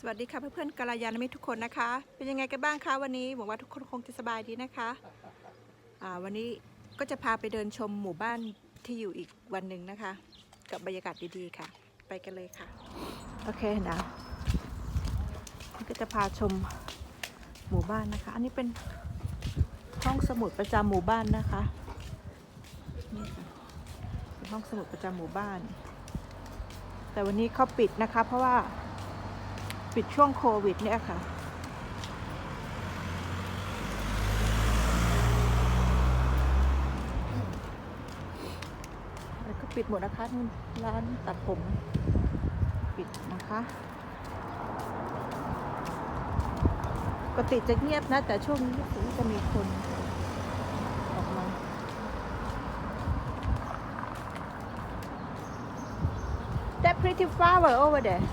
สวัสดีค่ะเพื่อนๆกาลยานมิตรทุกคนนะคะ เป็นยังไงกันบ้างคะวันนี้หวังว่าทุกคนคงจะสบายดีนะคะวันนี้ก็จะพาไปเดินชมหมู่บ้านที่อยู่อีกวันหนึ่งนะคะ กับบรรยากาศดีๆค่ะ ไปกันเลยค่ะ โอเคนะก็จะพาชมหมู่บ้านนะคะ อันนี้เป็นห้องสมุดประจำหมู่บ้านนะคะนี่ค่ะเป็นห้องสมุดประจำหมู่บ้าน แต่วันนี้เขาปิดนะคะ เพราะว่า ปิดช่วงโควิดเนี่ยค่ะ แล้วก็ปิดหมดนะคะนู่นร้านตัดผม ปิดนะคะปกติจะเงียบนะ แต่ช่วงนี้รู้สึกว่าจะมีคนออกมา That pretty flower over there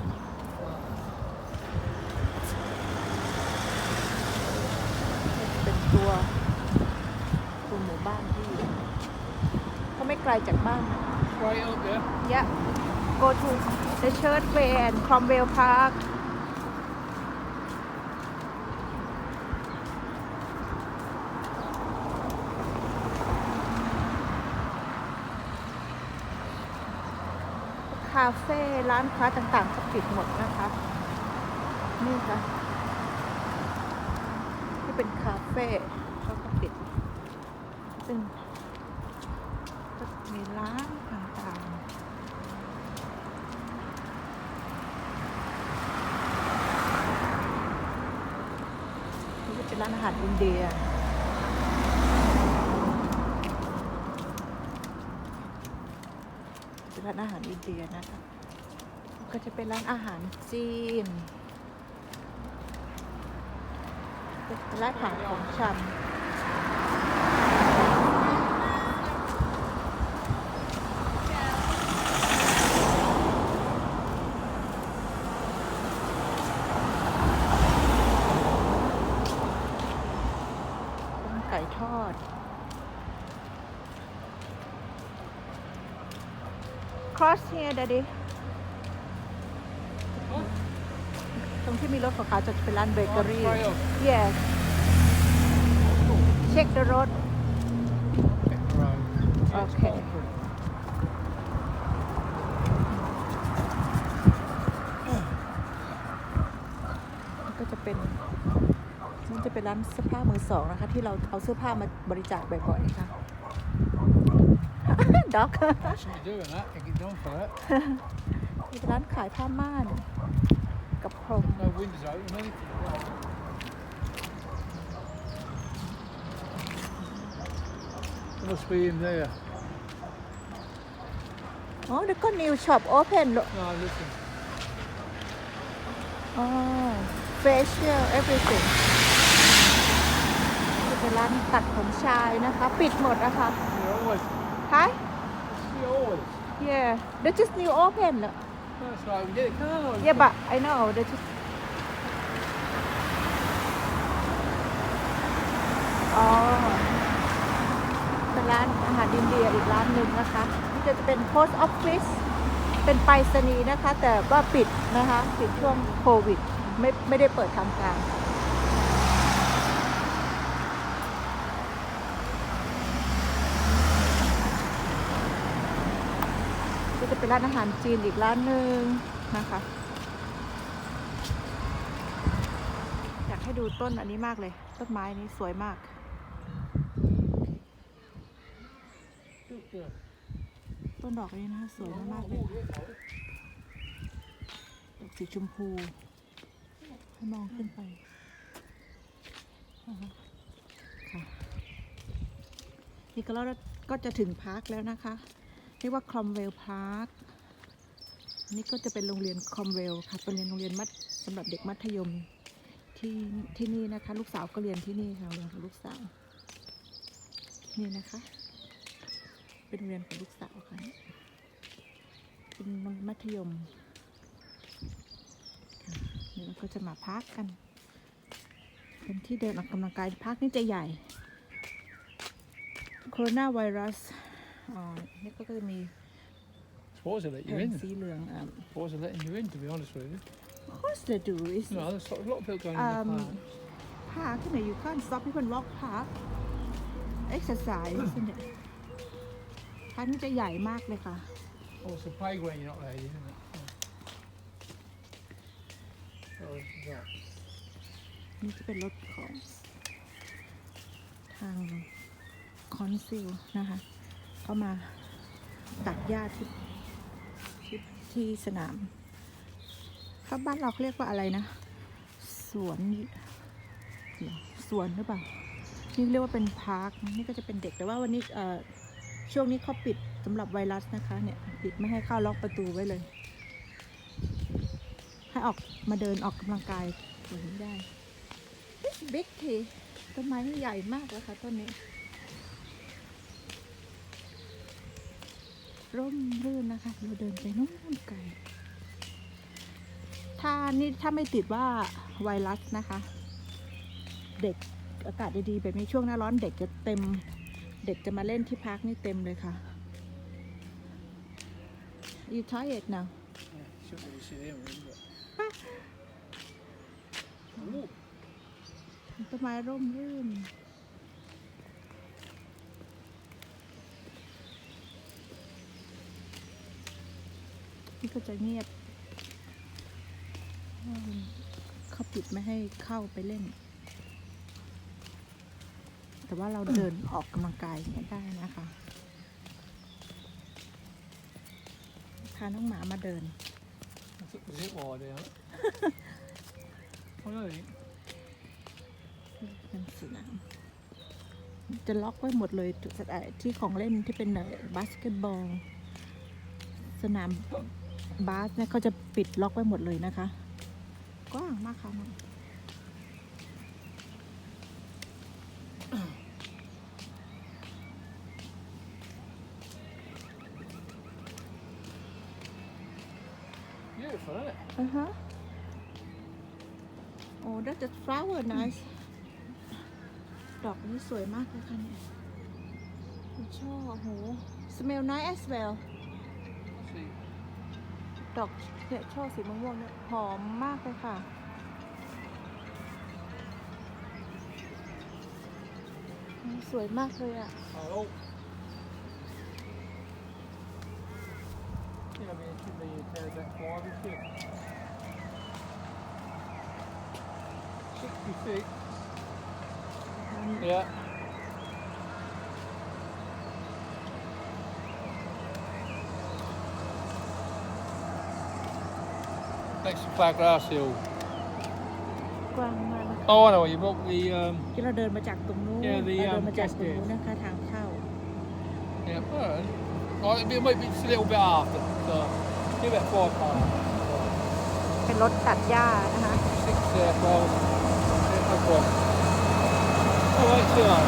เป็น ตัวตัวหมู่บ้านที่ก็ไม่ไกลจากบ้านนะ Right up there. Yeah go to the church way and Cromwell Park คาเฟ่ร้านค้าต่างๆก็ปิดหมดนะคะ นี่ค่ะที่ เฟ่เขาก็ปิดเป็นก็มีร้านต่างๆนี่ก็เป็นร้านอาหารอินเดียร้านอาหารอินเดียนะคะ ก็จะเป็นร้านอาหารจีน เป็น ร้านขายของชำเป็นไก่ทอด cross here daddy ตรงที่ มีรถขาวๆจะเป็นร้านเบเกอรี่ Right up. yes check the road Right. Okay. ก็จะเป็นนี่จะเป็นร้านเสื้อผ้ามือสองนะคะ ที่เราเอาเสื้อผ้ามาบริจาคบ่อยๆค่ะ ด็อก Shouldn't be doing that. You get done for it. มีร้านขายผ้าม่าน กับพรม No windows open, anything. There must be in there. อ๋อ แล้วก็ new shop open เหรอ No, listen. อ๋อ facial everything จะเป็นร้านตัดผมชายนะคะ ปิดหมดนะคะ You always. Hi You always. yeah they just new open เหรอ Yeah but I know they just อ๋อเป็นร้านอาหารอินเดียอีกร้านหนึ่งนะคะนี่จะเป็น post office เป็นไปรษณีย์นะคะ แต่ว่าปิดนะคะ ปิดช่วงโควิด ไม่ไม่ได้เปิดทำการ ก็จะเป็นร้านอาหารจีนอีกร้านหนึ่งนะคะ อยากให้ดูต้นอันนี้มากเลย ต้นไม้นี้สวยมากต้นดอกอันนี้นะคะสวยมากๆเลยดอกสีชมพูให้มองขึ้นไปนี่ก็เราก็จะถึงพาร์คแล้วนะคะ เรียกว่าคอมเวลพาร์คนี่ก็จะเป็นโรงเรียนคอมเวลค่ะเป็นโรงเรียนมัธสำหรับเด็กมัธยมที่ที่นี่นะคะ ลูกสาวก็เรียนที่นี่ค่ะโรงเรียนของลูกสาวนี่นะคะ เป็นโรงเรียนของลูกสาวค่ะเป็นมัธยมเดี๋ยวเราก็จะมาพักกัน เป็นที่เดินออกกำลังกายพักนี่จะใหญ่โคโรนาไวรัส อ๋อ นี่ก็จะมี Suppose they're letting แผ่ you น in. สีเหลืองอะ Suppose they're letting you in, to be honest with you. Of course they do it's No, there's a lot of people going um in the park. park you know you can't stop people walk park exercise isn't it พักนี่จะใหญ่มากเลยค่ะ Oh, it's a playground you're not allowed in, isn't it? Yeah. Oh, this is that. นี่จะเป็นรถของทางคอนซิลนะคะ เขามาตัดหญ้าที่ที่ที่สนามถ้าบ้านเราเรียกว่าอะไรนะ สวนสวนหรือเปล่านี่เรียกว่าเป็นพาร์คนี่ก็จะเป็นเด็กแต่ว่าวันนี้เอ่อช่วงนี้เขาปิดสำหรับไวรัสนะคะเนี่ยปิดไม่ให้เข้าล็อกประตูไว้เลย ให้ออกมาเดินออกกำลังกายอย่างนี้ได้บิ๊กทีต้นไม้นี่ใหญ่มากเลยค่ะต้นนี้ ร่มรื่นนะคะ เราเดินไปนู่นไกล ถ้านี่ถ้าไม่ติดว่าไวรัสนะคะ เด็กอากาศดีๆแบบนี้ช่วงหน้าร้อนเด็กจะเต็ม เด็กจะมาเล่นที่พักนี่เต็มเลยค่ะ You tired now? Yeah, shouldn't really sit here, really, but. Ooh, ต้นไม้ร่มรื่น ก็จะเงียบเพราะว่าเขาปิดไม่ให้เข้าไปเล่น แต่ว่าเราเดินออกกำลังกายเนี่ยได้นะคะพาน้องหมามาเดิน that's a bit wide here. oh, no, it ain't. เป็นสนามจะล็อกไว้หมดเลยทุกสถานที่ของเล่นที่เป็นบาสเกตบอล สนาม บาสเนี่ยเขาจะปิดล็อกไว้หมดเลยนะคะกว้างมากค่ะน้อง Beautiful, isn't it? อือฮะโอ้ that's a flower nice ดอกนี้สวยมากเลยค่ะเนี่ยชอบโอ้โห smell nice as well See, ดอกเนี่ยช่อสีม่วงๆเนี่ยหอมมากเลยค่ะสวยมากเลยอะ oh. Yeah, I mean, it should be a pair of that wide, isn't it? 60 feet. Yeah. Next to Flaggrass Hill. กว้างมากนะคะ Oh, I know. You walk the um, ที่เราเดินมาจากตรงนู้น Yeah, the, เราเดิน um, มาจากตรงนู้น cascade. นะคะทางเข้า yeah. Oh, it might be just a little bit after. So give it four pounds. เป็นรถตัดหญ้านะคะ Six, uh, twelve. Yeah, no problem. Oh, right, see that.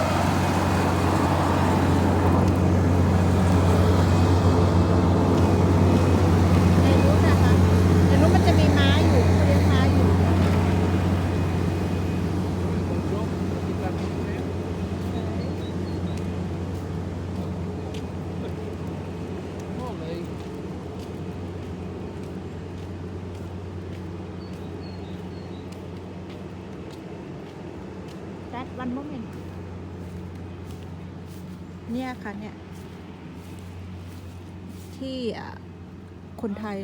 ในนู้นนะคะในนู้นมันจะมีม้าอยู่เขาเลี้ยงม้าอยู่ One drop. Keep that in there. Molly. แ a t one moment เนี่ยค่ะเนี่ย ที่อะคนไทย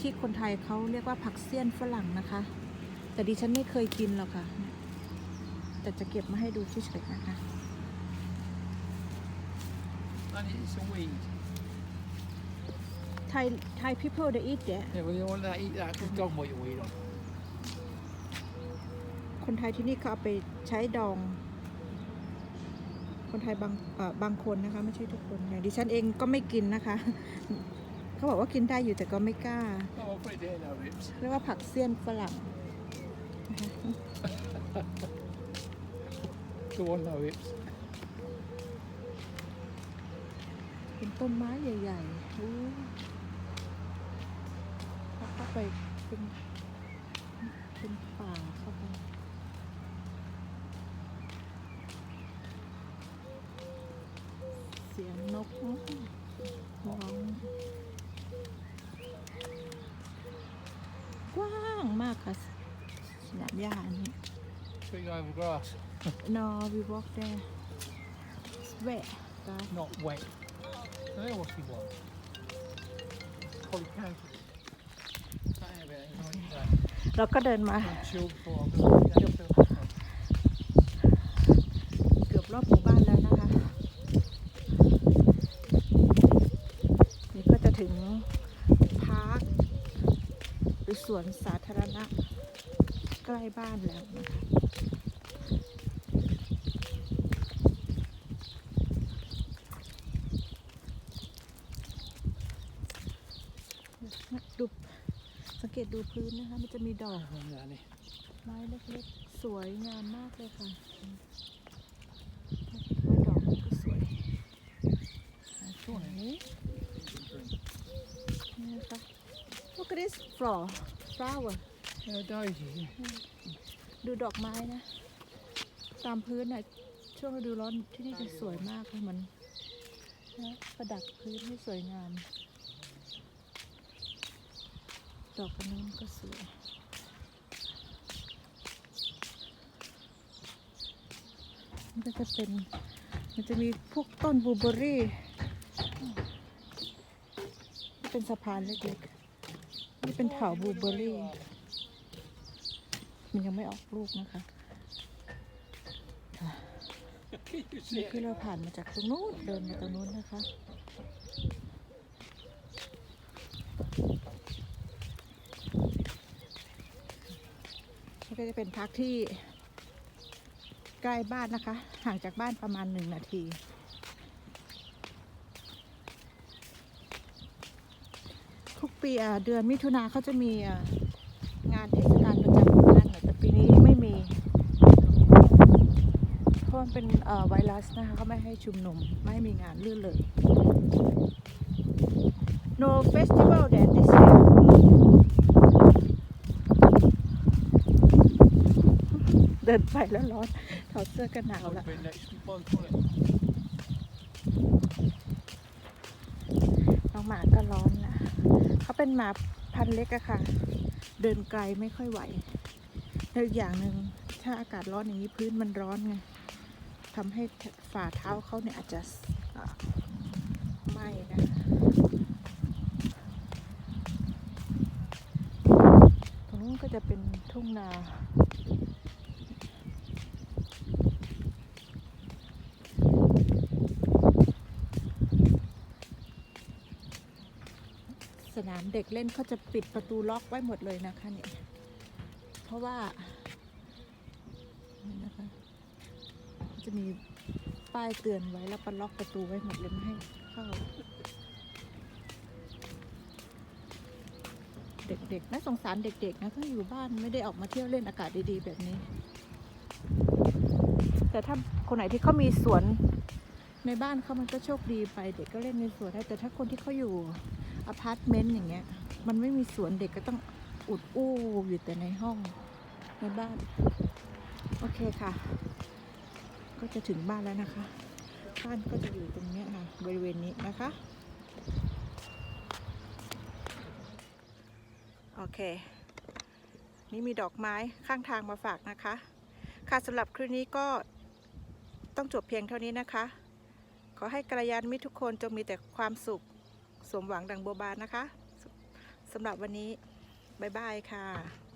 ที่คนไทยเขาเรียกว่าผักเสี้ยนฝรั่งนะคะ แต่ดิฉันไม่เคยกินหรอกค่ะ แต่จะเก็บมาให้ดูเฉยๆนะคะ And it's a weed. Thai Thai people they eat that Yeah, well, you want to eat that, just dog might weed on. คนไทยที่นี่เขาเอาไปใช้ดอง คนไทยบางเอ่อบางคนนะคะ ไม่ใช่ทุกคนอย่างดิฉันเองก็ไม่กินนะคะ เขาบอกว่ากินได้อยู่แต่ก็ไม่กล้า Oh, I'll put it there now, Rips. เรียกว่าผักเสี้ยนฝรั่งนะคะ Go on now, Rips. เป็นต้นไม้ใหญ่ๆอู้เขาเข้าไปเป็นเป็นป่าเข้าไป สียงนกร้องก็สนามหญ้าอันนี้ Street over grass. no we walk there It's wet guys Not wet. I don't know what he wants. Probably counted. Don't have it, it's only that. เราก็เดินมา I'm chill before I'm going to เกือบรอบหมู่บ้านแล้วนะคะนี่ก็จะถึงพาร์คหรือส วนสาธารณะใกล้บ้านแล้วนะคะดูสังเกตดูพื้นนะคะ มันจะมีดอกไม้เล็กๆ สวยงามมากเลยค่ะดอกก็สวยสวยนี่นะคะ Look at this flower flower Yeah, daisy. ดูดอกไม้นะ ตามพื้นน่ะช่วงฤดูร้อนที่นี่จะสวยมากเลยมันนะประดับพื้นให้สวยงาม ดอกอันนู้นก็สวยมันก็จะเป็น มันจะมีพวกต้นบลูเบอร์รี่นี่ เป็นสะพานเล็กๆ นี่เป็นเถาบลูเบอร์รี่ มันยังไม่ออกลูกนะคะค่ะนี่คือเราผ่านมาจากตรงนู้นเดินมาตรงนู้นนะคะ นี่ก็จะเป็นพักที่ใกล้บ้านนะคะ ห่างจากบ้านประมาณหนึ่งนาที ทุก ปีอะเดือนมิถุนาเขาจะมีอะงานเทศกาลประจำหมู่บ้านเนี่ยแต่ปีนี้ไม่มี เพราะมันเป็นเอ่อไวรัสนะคะเขาไม่ให้ชุมนุมไม่ให้มีงานลื่นเลย No festival that this year เดินไปแล้วร้อนถอดเสื้อกันหนาว That would ละ have been next month, wouldn't it? น้องหมาก็ร้อนนะ เขาเป็นหมาพันเล็กอะค่ะ เดินไกลไม่ค่อยไหวแล้วอีกอย่างหนึ่งถ้าอากาศร้อนอย่างนี้พื้นมันร้อนไงทำให้ฝ่าเท้าเขาเนี่ยอาจจะไหม้นะตรงนู้นก็จะเป็นทุ่งนา ส นามเด็กเล่นเขาจะปิดประตูล็อกไว้หมดเลยนะคะเนี่ยเพราะว่านะคะจะมีป้ายเตือนไว้แล้วก็ล็อกประตูไว้หมดเลยไม่ให้เข้า เด็กๆน่าสงสารเด็กๆนะเขาอยู่บ้านไม่ได้ออกมาเที่ยวเล่นอากาศดีๆ แบบนี้ แต่ถ้าคนไหนที่เขามีสวนในบ้านเขามันก็โชคดีไปเด็กก็เล่นในสวนได้แต่ถ้าคนที่เขาอยู่ อพาร์ตเมนต์อย่างเงี้ย มันไม่มีสวนเด็กก็ต้องอุดอู้อยู่แต่ในห้องในบ้าน โอเคค่ะ ก็จะถึงบ้านแล้วนะคะ บ้านก็จะอยู่ตรงเนี้ยค่ะ บริเวณนี้นะคะ โอเค นี่มีดอกไม้ข้างทางมาฝากนะคะ ค่ะสำหรับคลิปนี้ก็ต้องจบเพียงเท่านี้นะคะ ขอให้กัลยาณมิตรทุกคนจงมีแต่ความสุข สมหวังดังบัวบานนะคะสำหรับวันนี้ บ๊ายบายค่ะ